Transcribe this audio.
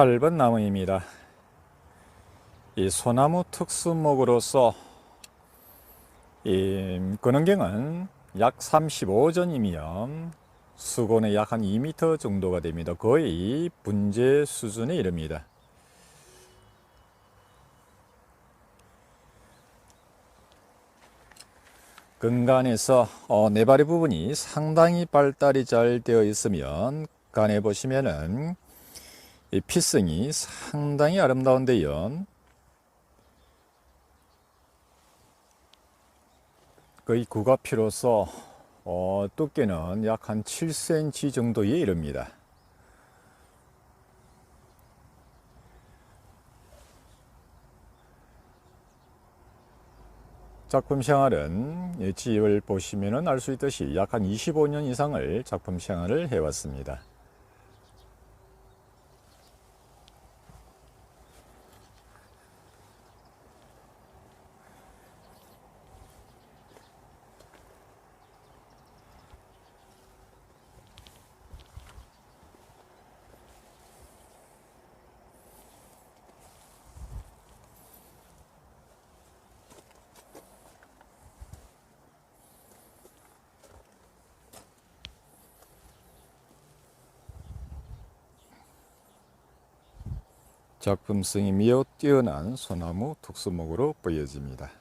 8번 나무입니다. 이 소나무 특수목으로서 이 근원경은 약 35전이면 수건의 약한 2m 정도가 됩니다. 거의 분재 수준에 이릅니다. 근간에서 어, 네바리 부분이 상당히 발달이 잘 되어 있으면 간에 보시면은 이 피성이 상당히 아름다운데요. 거의 구가피로서 어, 두께는 약 한 7cm 정도에 이릅니다. 작품 생활은 이 집을 보시면 알 수 있듯이 약 한 25년 이상을 작품 생활을 해왔습니다. 작품성이 매우 뛰어난 소나무 특수목으로 보여집니다.